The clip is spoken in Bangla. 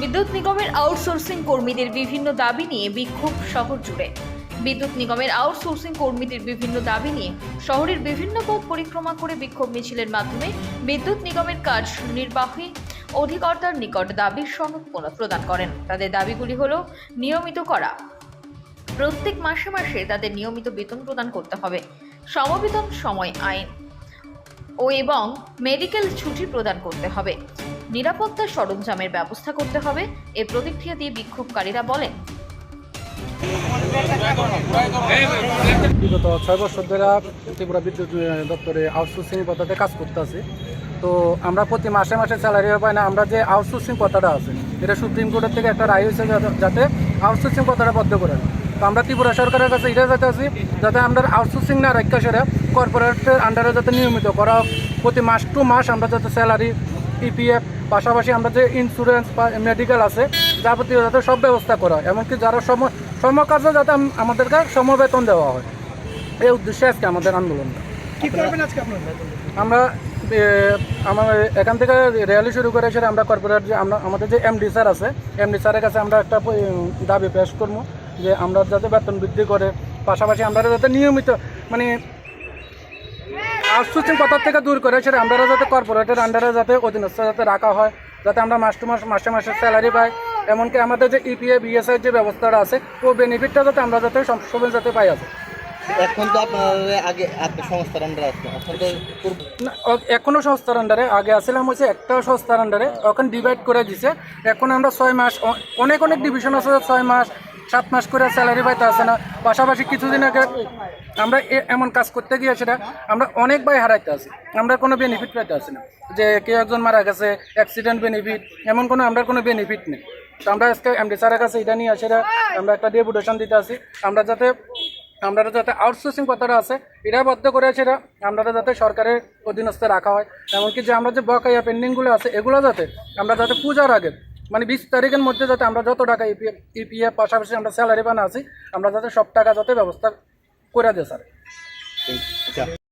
বিদ্যুৎ নিগমের আউটসোর্সিং কর্মীদের বিভিন্ন দাবি নিয়ে বিক্ষোভ শহর জুড়ে। বিদ্যুৎ নিগমের আউটসোর্সিং কর্মীদের বিভিন্ন দাবি নিয়ে শহরের বিভিন্ন পথ পরিক্রমা করে বিক্ষোভ মিছিলের মাধ্যমে বিদ্যুৎ নিগমের কাজ নির্বাহী অধিকর্তার নিকট দাবির সনদ প্রদান করেন। তাদের দাবিগুলি হল, নিয়মিত করা। প্রত্যেক মাসে মাসে তাদের নিয়মিত বেতন প্রদান করতে হবে। সমবেতন সময় আইন ও এবং মেডিকেল ছুটি প্রদান করতে হবে। নিরাপত্তা সরঞ্জামের ব্যবস্থা করতে হবে, এ প্রতিক্রিয়া দিয়ে বিক্ষোভকারীরা বলেন। বিগত ছয় বছর ধরে ত্রিপুরা বিদ্যুৎ দপ্তরে আউটসোর্সিং পদ্ধতিতে কাজ করতে আছি তো আমরা প্রতি মাসে মাসে স্যালারি পাই না, আমরা যে আউটসোর্সিং কথাটা আছে, এটা সুপ্রিম কোর্টের থেকে একটা রায় হয়েছে যাতে- আউটসোর্সিং কথাটা বদ্ধ করে। তো আমরা ত্রিপুরা সরকারের কাছে এটা যাতে আছি, যাতে আমরা আউটসোর্সিং না রাখা সেরে কর্পোরেটের আন্ডারে যাতে নিয়মিত করা প্রতি মাস টু মাস আমরা যাতে স্যালারি ইপিএফ পাশাপাশি আমরা যে ইন্স্যুরেন্স বা মেডিকেল আছে যাবতীয় যাতে সব ব্যবস্থা করা হয়। এমনকি যারা সম সমকাজে যাতে আমাদেরকে সমবেতন দেওয়া হয়। এই উদ্দেশ্যে আজকে আমাদের আন্দোলনটা আমরা আমার এখান থেকে র্যালি শুরু করে সেটা আমরা কর্পোরেট যে আমরা আমাদের যে এমডি স্যার আছে এমডি স্যারের কাছে আমরা একটা দাবি পেশ করব যে আমরা যাতে বেতন বৃদ্ধি করে। পাশাপাশি আমরা যাতে নিয়মিত মানে আউটসোর্সিং থেকে দূর করে সেটা আমরা যাতে কর্পোরেটের আন্ডারে যাতে অধীনস্থ যাতে রাখা হয় যাতে আমরা মাস টু মাস মাসে মাসে স্যালারি পাই। এমনকি আমাদের যে ইপিএ বিএসআই যে ব্যবস্থাটা আছে ও বেনিফিটটা যাতে আমরা যাতে সবসময় যাতে পাই আছে। এখন তো আপনার আগে সংস্থার আন্ডার আছে এখন তো পূর্ব না, ও- এখনও সংস্থার আন্ডারে আগে আসছিলাম হচ্ছে একটা সংস্থার আন্ডারে এখন ডিভাইড করে দিছে। এখন আমরা ছয় মাস অনেক অনেক ডিভিশন আছে ছয় মাস সাত মাস করে স্যালারি পাইতে আসে না। পাশাপাশি কিছুদিন আগে আমরা এমন কাজ করতে গিয়ে সেটা আমরা অনেক ভাই হারাইতে আছি। আমরা কোনো বেনিফিট পাইতে আসি না। যে কেউ একজন মারা গেছে অ্যাক্সিডেন্ট বেনিফিট এমন কোনো আমরা কোনো বেনিফিট নেই। তো আমরা আজকে এমডি স্যারের কাছে এটা নিয়ে সেটা আমরা একটা ডেপুটেশন দিতে আসি। আমরা যাতে আমরা যাতে আউটসোর্সিং কথাটা আছে, এটা বদ্ধ করে সেটা আমরা যাতে সরকারের অধীনস্থে রাখা হয়। এমনকি যে আমরা যে বকাইয়া পেন্ডিংগুলো আছে, এগুলো যাতে আমরা যাতে পূজার আগে মানে বিশ তারিখের মধ্যে যাতে আমরা যত টাকা E ইপিএফ ইপিএফ পাশাপাশি আমরা স্যালারি বানা আছি, আমরা যাতে সব টাকা যাতে ব্যবস্থা করে দেয়, স্যার। আচ্ছা